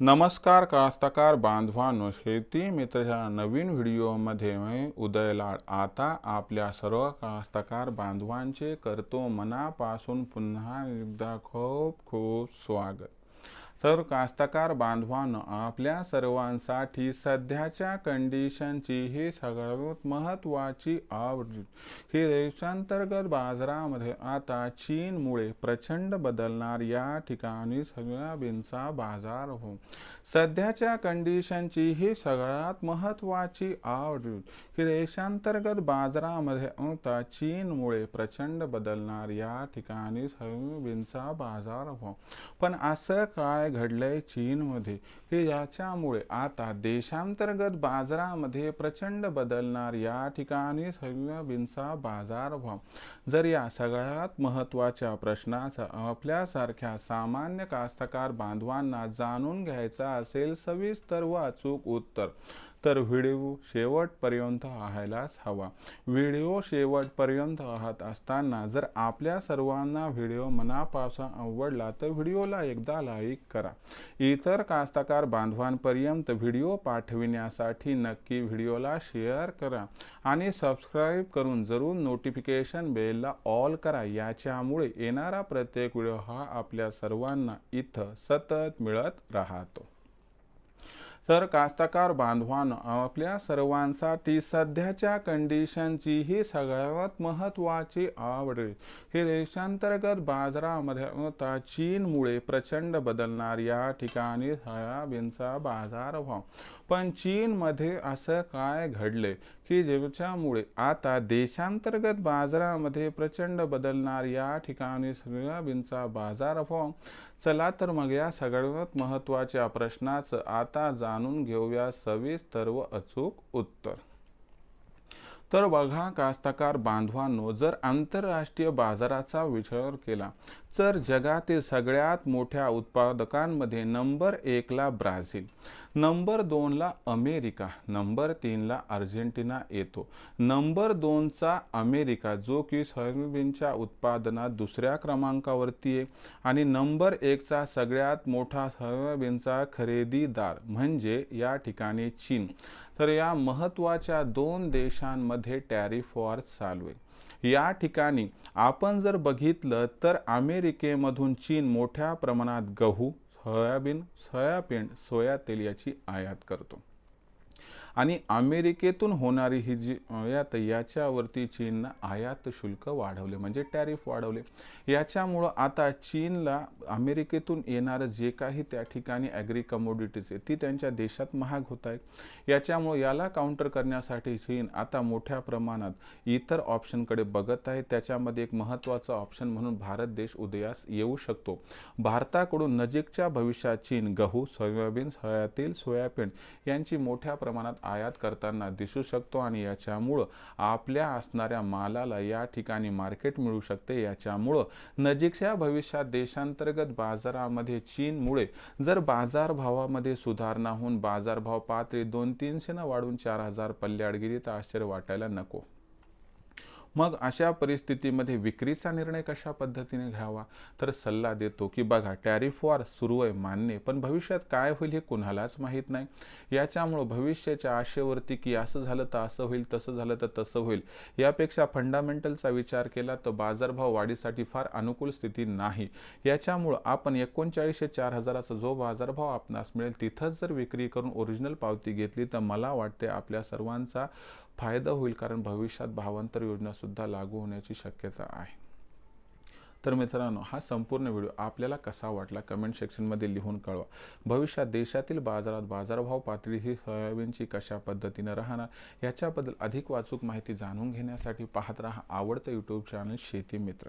नमस्कार कास्तकार बांधवांनो शेती मित्र ह्या नवीन व्हिडिओमध्ये मी उदय लाड. आता आपल्या सर्व कास्तकार बांधवांचे करतो मनापासून पुन्हा एकदा खूप खूप स्वागत. तर कास्तकार बांधवानं आपल्या सर्वांसाठी सध्याच्या कंडिशनची ही सगळ्यात महत्त्वाची आवड. ही देशांतर्गत बाजारामध्ये आता चीनमुळे प्रचंड बदलणार या ठिकाणी सोयाबीनचा बाजार हो. सध्याच्या कंडिशनची ही सगळ्यात महत्त्वाची आवड. ही देशांतर्गत बाजारामध्ये आता चीनमुळे प्रचंड बदलणार या ठिकाणी सोयाबीनचा बाजार हो. पण असं काय घडलंय चीनमध्ये? हे याच्यामुळे आता देशांतर्गत बाजारामध्ये प्रचंड बदलणार. या ठिकाणी सोयाबीनचा बाजारभाव जर या सगळ्यात महत्त्वाच्या प्रश्नाचा आपल्यासारख्या सामान्य कास्तकार बांधवांना जाणून घ्यायचा असेल सविस्तर व अचूक उत्तर. तर व्हिडिओ शेवटपर्यंत पाहायलाच हवा. व्हिडिओ शेवटपर्यंत पाहत असताना जर आपल्या सर्वांना व्हिडिओ मनापासून आवडला तर व्हिडिओला एकदा लाईक करा. इतर कास्तकार बांधवांपर्यंत व्हिडिओ पाठविण्यासाठी नक्की व्हिडिओला शेअर करा आणि सबस्क्राईब करून जरूर नोटिफिकेशन बेलला ऑल करा. याच्यामुळे येणारा प्रत्येक व्हिडिओ हा आपल्या सर्वांना इथं सतत मिळत राहतो. तर कास्तकार बांधवानं आपल्या सर्वांसाठी सध्याच्या कंडिशनची ही सगळ्यात महत्त्वाची आवड ही देशांतर्गत बाजारामध्ये आता चीनमुळे प्रचंड बदलणार या ठिकाणी सोयाबीनचा बाजारभाव. पण चीनमध्ये असं काय घडले की ज्याच्यामुळे आता देशांतर्गत बाजारामध्ये प्रचंड बदलणार या ठिकाणी सोयाबीनचा बाजारभाव. चला तर मग या सगळ्यात महत्त्वाच्या प्रश्नाचं आता जाणून घेऊया सविस्तर व अचूक उत्तर. तर बघा कास्तकार बांधवांनो जर आंतरराष्ट्रीय बाजाराचा विचार केला तर जगातील सगळ्यात मोठ्या उत्पादकांमध्ये नंबर एकला ब्राझील नंबर दोनला अमेरिका नंबर तीनला अर्जेंटिना येतो. नंबर दोनचा अमेरिका जो की सोयाबीनच्या उत्पादनात दुसऱ्या क्रमांकावरती आहे आणि नंबर एकचा सगळ्यात मोठा सोयाबीनचा खरेदीदार म्हणजे या ठिकाणी चीन. तर या महत्त्वाच्या दोन देशांमध्ये टॅरिफ वॉर चालू आहे. या ठिकाणी आपण जर बघितलं तर अमेरिकेमधून चीन मोठ्या प्रमाणात गहू सोयाबीन सोयाबीन सोया तेल याची आयात करतो. आणि अमेरिकेतून होणारी ही जी आयात याच्यावरती चीननं आयात शुल्क वाढवले म्हणजे टॅरिफ वाढवले. याच्यामुळं आता चीनला अमेरिकेतून येणारं जे काही त्या ठिकाणी ॲग्री कमोडिटीज आहे ती त्यांच्या देशात महाग होत आहे याच्यामुळं याला काउंटर करण्यासाठी चीन आता मोठ्या प्रमाणात इतर ऑप्शनकडे बघत आहे. त्याच्यामध्ये एक महत्त्वाचा ऑप्शन म्हणून भारत देश उदयास येऊ शकतो. भारताकडून नजीकच्या भविष्यात चीन गहू सोयाबीन हयातील सोयाबीन यांची मोठ्या प्रमाणात आयात करताना दिसू शकतो आणि याच्यामुळं आपल्या असणाऱ्या मालाला या ठिकाणी मार्केट मिळू शकते. याच्यामुळं नजीकच्या भविष्यात देशांतर्गत बाजारामध्ये चीनमुळे जर बाजारभावामध्ये सुधारणा होऊन बाजारभाव पातळी दोन तीनशेनं वाढून चार हजार पल्ल्याड गेली तर आश्चर्य वाटायला नको. मग अशा परिस्थितीमध्ये विक्रीचा निर्णय कशा पद्धतीने घ्यावा? तर सल्ला देतो की बघा टॅरिफ वॉर सुरू आहे मान्य पण भविष्यात काय होईल हे कुणालाच माहीत नाही. याच्यामुळं भविष्याच्या आशेवरती की असं झालं तर असं होईल तसं झालं तर तसं होईल यापेक्षा फंडामेंटलचा विचार केला तर बाजारभाव वाढीसाठी फार अनुकूल स्थिती नाही. याच्यामुळं आपण एकोणचाळीसशे चार हजाराचा जो बाजारभाव आपणास मिळेल तिथंच जर विक्री करून ओरिजिनल पावती घेतली तर मला वाटते आपल्या सर्वांचा फायदा होईल कारण भविष्यात भावांतर योजनासुद्धा लागू होण्याची शक्यता आहे. तर मित्रांनो हा संपूर्ण व्हिडिओ आपल्याला कसा वाटला कमेंट सेक्शनमध्ये लिहून कळवा. भविष्यात देशातील बाजारात बाजारभाव पातळी ही सोयाबीनची कशा पद्धतीनं राहणार याच्याबद्दल अधिक वाचूक माहिती जाणून घेण्यासाठी पाहत राहा आवडतं यूट्यूब चॅनल शेती मित्र.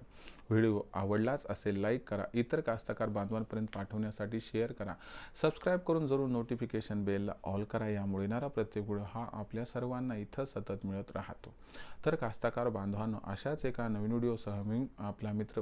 व्हिडिओ आवडलाच असेल लाईक करा. इतर कास्तकार बांधवांपर्यंत पाठवण्यासाठी शेअर करा. सबस्क्राईब करून जरूर नोटिफिकेशन बेलला ऑल करा. यामुळे येणारा प्रत्येक व्हिडिओ हा आपल्या सर्वांना इथं सतत मिळत राहतो. तर कास्तकार बांधवांनो अशाच एका नवीन व्हिडिओसह मी आपला मित्र